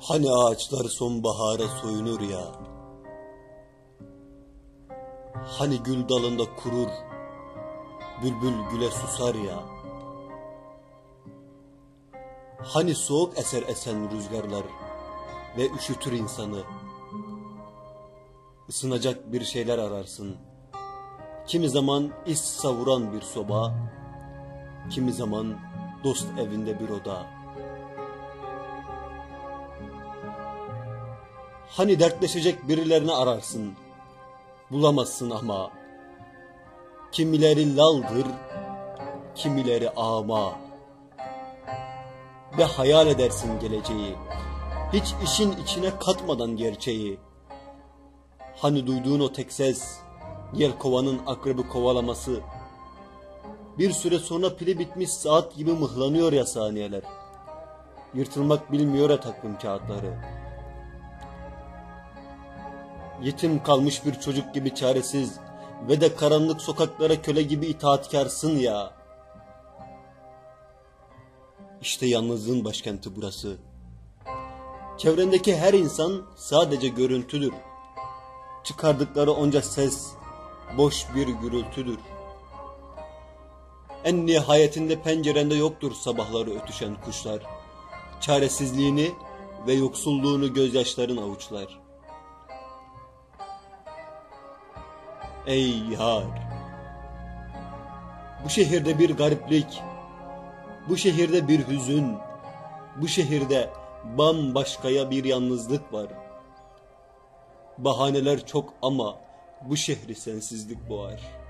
Hani ağaçlar sonbahara soyunur ya. Hani gül dalında kurur, bülbül güle susar ya. Hani soğuk eser esen rüzgarlar ve üşütür insanı. Isınacak bir şeyler ararsın. Kimi zaman is savuran bir soba, kimi zaman dost evinde bir oda. Hani dertleşecek birilerini ararsın. Bulamazsın ama. Kimileri laldır, kimileri ama. Ve hayal edersin geleceği. Hiç işin içine katmadan gerçeği. Hani duyduğun o tek ses, yelkovanın akrebi kovalaması. Bir süre sonra pili bitmiş saat gibi mıhlanıyor ya saniyeler. Yırtılmak bilmiyor ya takvim kağıtları. Yetim kalmış bir çocuk gibi çaresiz ve de karanlık sokaklara köle gibi itaatkarsın ya. İşte yalnızlığın başkenti burası. Çevrendeki her insan sadece görüntüdür. Çıkardıkları onca ses boş bir gürültüdür. En nihayetinde pencerende yoktur sabahları ötüşen kuşlar. Çaresizliğini ve yoksulluğunu gözyaşların avuçlar.'' Ey yar! Bu şehirde bir gariplik, bu şehirde bir hüzün, bu şehirde bambaşkaya bir yalnızlık var. Bahaneler çok ama bu şehri sensizlik boğar.''